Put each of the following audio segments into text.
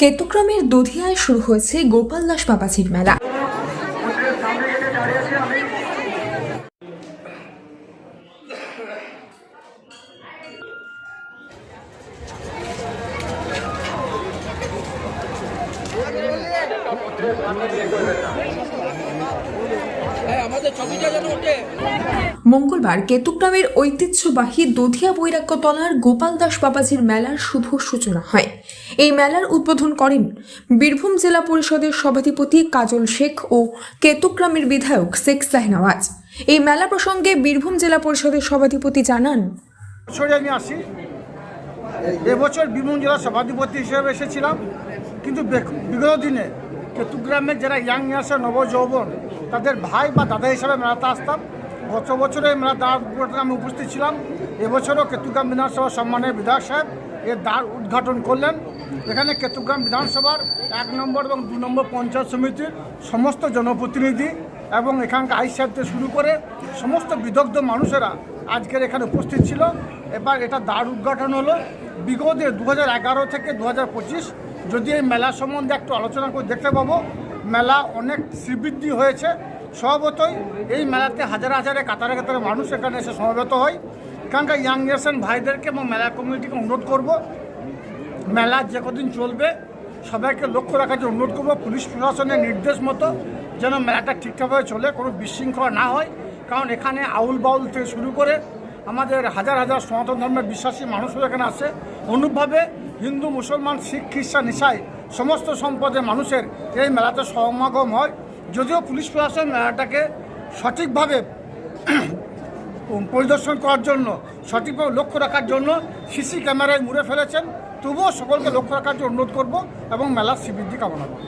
কেতুগ্রামের দধিয়ায় শুরু হয়েছে গোপাল দাস বাবাজির মেলা। মঙ্গলবার কেতুগ্রামের ঐতিহ্যবাহী দধিয়া বৈরাগ্যতলার গোপাল দাস বাবাজির মেলার শুভ সূচনা হয়। এই মেলার উদ্বোধন করেন বীরভূম জেলা পরিষদের সভাধিপতি কাজল শেখ ও কেতুগ্রামের বিধায়ক শেখ শাহনওয়াজ। এই মেলা প্রসঙ্গে বীরভূম জেলা পরিষদের সভাধিপতি জানান আসি। এবছর বীরভূম জেলার সভাধিপতি হিসেবে এসেছিলাম। কিন্তু বিগত দিনে কেতুগ্রামের যারা ইয়াং ইয়ার্সের নবযৌবন, তাদের ভাই বা দাদা হিসাবে মেলাতে আসতাম। গত বছরে মেলা উদ্ঘাটনে আমি উপস্থিত ছিলাম। এবছরও কেতুগ্রাম বিধানসভা সম্মানের বিধায়ক সাহেব এর দ্বার উদ্ঘাটন করলেন। এখানে কেতুগ্রাম বিধানসভার এক নম্বর এবং দু নম্বর পঞ্চায়েত সমিতির সমস্ত জনপ্রতিনিধি এবং এখানকার আইস সাহেব শুরু করে সমস্ত বিদগ্ধ মানুষেরা আজকের এখানে উপস্থিত ছিল। এবার এটা দ্বার উদ্ঘাটন হলো। বিগত দু থেকে দু যদি এই মেলা সম্বন্ধে একটু আলোচনা করে দেখতে পাবো, মেলা অনেক শ্রীবৃদ্ধি হয়েছে। স্বভাবতই এই মেলাতে হাজার হাজারে, কাতারে কাতারে মানুষ এখানে এসে সমবেত হয়। এখানকার ইয়াং জেনারেশন ভাইদেরকে এবং মেলা কমিউনিটিকে অনুরোধ করব, মেলা যে কদিন চলবে, সবাইকে লক্ষ্য রাখার জন্য অনুরোধ করব, পুলিশ প্রশাসনের নির্দেশ মতো যেন মেলাটা ঠিকঠাকভাবে চলে, কোনো বিশৃঙ্খলা না হয়। কারণ এখানে আউল বাউল থেকে শুরু করে আমাদের হাজার হাজার সনাতন ধর্মের বিশ্বাসী মানুষও এখানে আসে অনুরূপভাবে হিন্দু, মুসলমান, শিখ, খ্রিস্টান, ইসাই সমস্ত সম্পদের মানুষের এই মেলাতে সমাগম হয়। যদিও পুলিশ প্রশাসন মেলাটাকে সঠিকভাবে পরিদর্শন করার জন্য, সঠিকভাবে লক্ষ্য রাখার জন্য সিসি ক্যামেরায় মুড়ে ফেলেছেন। তবুও সকলকে লক্ষ্য রাখার জন্য অনুরোধ করব এবং মেলার শ্রীবৃদ্ধি কামনা করব।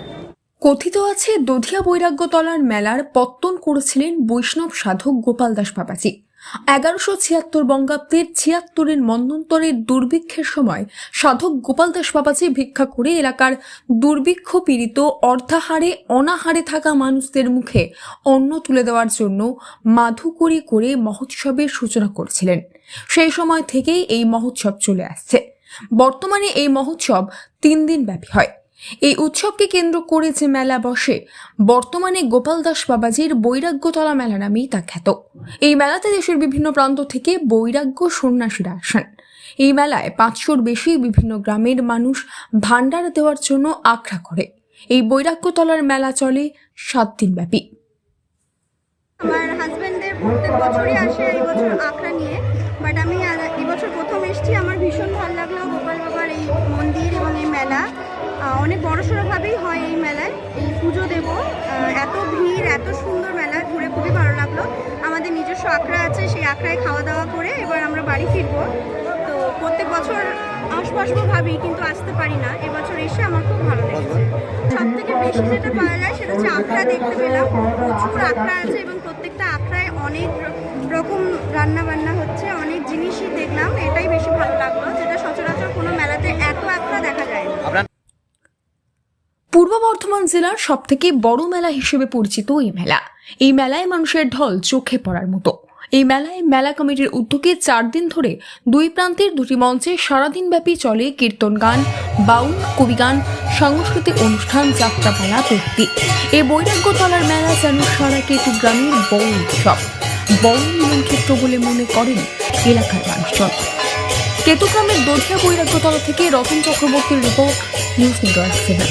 কথিত আছে, দধিয়া বৈরাগ্যতলার মেলার পত্তন করেছিলেন বৈষ্ণব সাধক গোপাল দাস বাবাজি। এগারোশো ছিয়াত্তর বঙ্গাব্দের ছিয়াত্তরের মন্বন্তরের দুর্ভিক্ষের সময় সাধক গোপাল দাস বাবাজি ভিক্ষা করে এলাকার দুর্ভিক্ষ পীড়িত, অর্ধাহারে, অনাহারে থাকা মানুষদের মুখে অন্ন তুলে দেওয়ার জন্য মাধুকরী করে মহোৎসবের সূচনা করেছিলেন। সেই সময় থেকেই এই মহোৎসব চলে আসছে। বর্তমানে এই মহোৎসব তিন দিন ব্যাপী হয়। এই উৎসবকে কেন্দ্র করে যে মেলা বসে, বর্তমানে গোপাল দাস বাবাজির বৈরাগ্যতলা মেলা নামেই তা খ্যাত এই মেলাতে দেশের বিভিন্ন প্রান্ত থেকে বৈরাগ্য সন্ন্যাসীরা আসেন। এই মেলায় পাঁচশোর বেশি বিভিন্ন গ্রামের মানুষ ভান্ডারা দেওয়ার জন্য আখড়া করে। এই বৈরাগ্যতলার মেলা চলে সাত দিন ব্যাপী। আমার হাজবেন্ডের প্রত্যেক বছরই আসে এই বছর আখড়া নিয়ে বাট আমি অনেক বড়সড়ভাবেই হয় এই মেলায়। এই পুজো দেব। এত ভিড়, এত সুন্দর মেলা ঘুরে খুবই ভালো লাগল। আমাদের নিজস্ব আখড়া আছে, সেই আখড়ায় খাওয়া দাওয়া করে এবার আমরা বাড়ি ফিরবো। তো প্রত্যেক বছর আসব ভাবি কিন্তু আসতে পারি না। এবছর এসে আমার খুব ভালো লেগেছে। সব থেকে বেশি যেটা পাওয়া যায় সেটা হচ্ছে আখড়া দেখতে পেলাম। প্রচুর আখড়া আছে এবং প্রত্যেকটা আখড়ায় অনেক রকম রান্না বান্না হচ্ছে, অনেক জিনিসই দেখলাম। এটাই বেশি ভালো লাগল, যেটা সচরাচর কোনো মেলাতে এত আখড়া দেখা যায় না। বর্ধমান জেলার সব থেকে বড় মেলা হিসেবে পরিচিত এই মেলা। এই মেলায় মানুষের ঢল চোখে পড়ার মতো। এই মেলায় মেলা কমিটির উদ্যোগে চার দিন ধরে দুই প্রান্তের দুটি মঞ্চে সারাদিন ব্যাপী চলে কীর্তন গান, বাউল কবিগান সাংস্কৃতিক অনুষ্ঠান, যাত্রাপালা প্রভৃতি এই বৈরাগ্যতলার মেলা যেন সারা কেতু গ্রামের বড় উৎসব। বড় মিলনক্ষেত্র বলে মনে করেন এলাকার মানুষজন। কেতুগ্রামের দধিয়া বৈরাগ্যতলা থেকে রতন চক্রবর্তীর report, news network seven.